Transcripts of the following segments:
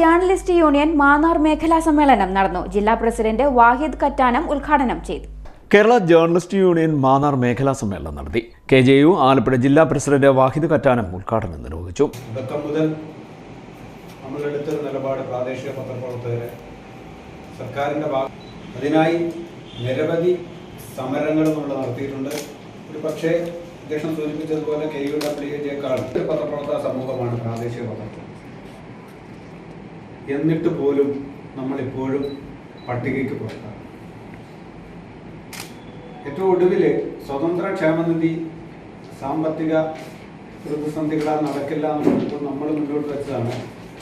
Journalist union Mannar മേഖലാ സമ്മേളനം നടന്നു. ജില്ലാ പ്രസിഡന്റ് വാഹിദ് കറ്റാനം ഉദ്ഘാടനം ചെയ്തു. കേരള ജേർണലിസ്റ്റ് യൂണിയൻ മാന്നാർ മേഖലാ സമ്മേളനം നടത്തി. കെ ജെ യു ആലപ്പുഴ ജില്ലാ പ്രസിഡന്റ് വാഹിദ് കറ്റാനം ഉദ്ഘാടനം നിർവഹിച്ചു. മുതൽ നിലപാട് പ്രാദേശിക പത്രപ്രവർത്തകരെ സർക്കാരിന്റെ ഭാഗം അതിനായി നിരവധി സമരങ്ങൾ നമ്മൾ നടത്തിയിട്ടുണ്ട്. ഒരു പക്ഷേ അദ്ദേഹം സൂചിപ്പിച്ചതുപോലെ കെ യു ഡബ്ല്യു ജെക്കാൾ പത്രപ്രവർത്തക സമൂഹമാണ് പ്രാദേശിക പത്രപ്രവർത്തകർ. എന്നിട്ട് പോലും നമ്മളിപ്പോഴും പട്ടികയ്ക്ക് പുറത്താണ്. ഏറ്റവും ഒടുവിൽ സ്വതന്ത്ര ക്ഷേമനിധി സാമ്പത്തിക പ്രതിസന്ധികളാൽ നടക്കില്ല എന്ന് പറഞ്ഞപ്പോൾ നമ്മൾ മുന്നോട്ട് വെച്ചതാണ്.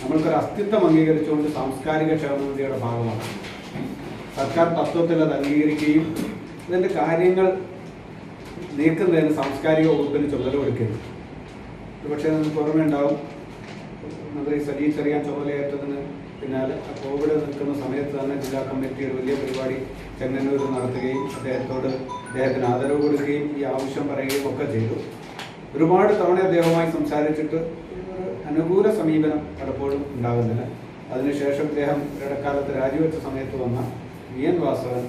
നമ്മൾക്കൊരു അസ്തിത്വം അംഗീകരിച്ചുകൊണ്ട് സാംസ്കാരിക ക്ഷേമനിധിയുടെ ഭാഗമാണ്. സർക്കാർ തത്വത്തിൽ അത് അംഗീകരിക്കുകയും ഇതിന്റെ കാര്യങ്ങൾ നീക്കുന്നതിന് സാംസ്കാരിക വകുപ്പിന് ചുമതല കൊടുക്കരുത് പക്ഷേ നമുക്ക് ഓർമ്മയുണ്ടാവും മന്ത്രി സജി ചെറിയാൻ ചുമതലയേറ്റതിന് പിന്നാലെ കോവിഡ് നിൽക്കുന്ന സമയത്ത് തന്നെ ജില്ലാ കമ്മിറ്റി ഒരു വലിയ പരിപാടി ചെങ്ങന്നൂരിൽ നടത്തുകയും അദ്ദേഹത്തോട് അദ്ദേഹത്തിന് ആദരവ് കൊടുക്കുകയും ഈ ആവശ്യം പറയുകയും ഒക്കെ ചെയ്തു. ഒരുപാട് തവണ അദ്ദേഹവുമായി സംസാരിച്ചിട്ട് അനുകൂല സമീപനം പലപ്പോഴും ഉണ്ടാകുന്നില്ല. അതിനുശേഷം അദ്ദേഹം ഇടക്കാലത്ത് രാജിവെച്ച സമയത്ത് വന്ന വി എൻ വാസവൻ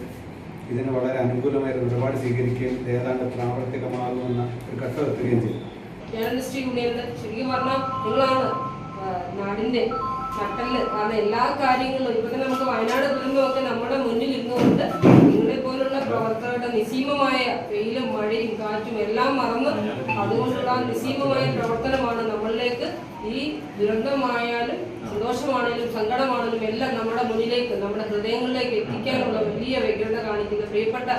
ഇതിന് വളരെ അനുകൂലമായ ഒരു നിലപാട് സ്വീകരിക്കുകയും ഏതാണ്ട് പ്രാവർത്തികമാകുമെന്ന ഒരു ഘട്ടം എത്തുകയും ചെയ്തു. നാടിന്റെ നട്ടൽ ആണ് എല്ലാ കാര്യങ്ങളും ഇപ്പൊ നമുക്ക് വയനാട് ദുരന്തമൊക്കെ നമ്മുടെ മുന്നിൽ ഇരുന്നുകൊണ്ട് നിങ്ങളെ പോലുള്ള പ്രവർത്തകരുടെ നിസീമമായ വെയിലും മഴയും കാറ്റും എല്ലാം മറന്ന് അതുകൊണ്ടുള്ള നിസീമമായ പ്രവർത്തനമാണ് നമ്മളിലേക്ക് ഈ ദുരന്തമായാലും സന്തോഷമാണെങ്കിലും സങ്കടമാണെങ്കിലും എല്ലാം നമ്മുടെ മുന്നിലേക്ക് നമ്മുടെ ഹൃദയങ്ങളിലേക്ക് എത്തിക്കാനുള്ള വലിയ വ്യഗ്രത കാണിക്കുന്ന പ്രിയപ്പെട്ട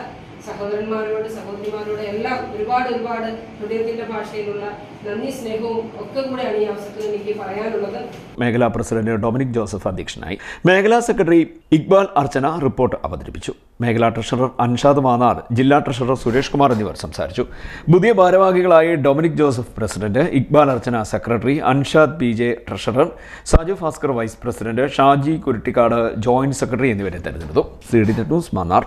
സഹോദരന്മാരോട് സഹോദരിമാരോട് എല്ലാം ഒരുപാട് ഒരുപാട് ഹൃദയത്തിന്റെ ഭാഷയിലുള്ള നന്ദി സ്നേഹവും ഒക്കെ കൂടെയാണ് ഈ അവസരത്തിൽ എനിക്ക് പറയാനുള്ളത്. മേഖലാ പ്രസിഡന്റ് ഡൊമിനിക് ജോസഫ് അധ്യക്ഷനായി. മേഖലാ സെക്രട്ടറി ഇക്ബാൽ അർച്ചന റിപ്പോർട്ട് അവതരിപ്പിച്ചു. മേഖലാ ട്രഷറർ അൻഷാദ് മാനാർ ജില്ലാ ട്രഷറർ സുരേഷ് കുമാർ എന്നിവർ സംസാരിച്ചു. പുതിയ ഭാരവാഹികളായി Dominic Joseph president Iqbal Archana secretary Anshad P J treasurer Saju Bhaskar vice president Shaji Kuruttikkad joint secretary എന്നിവരെ തെരഞ്ഞെടുത്തു. C D news Mannar.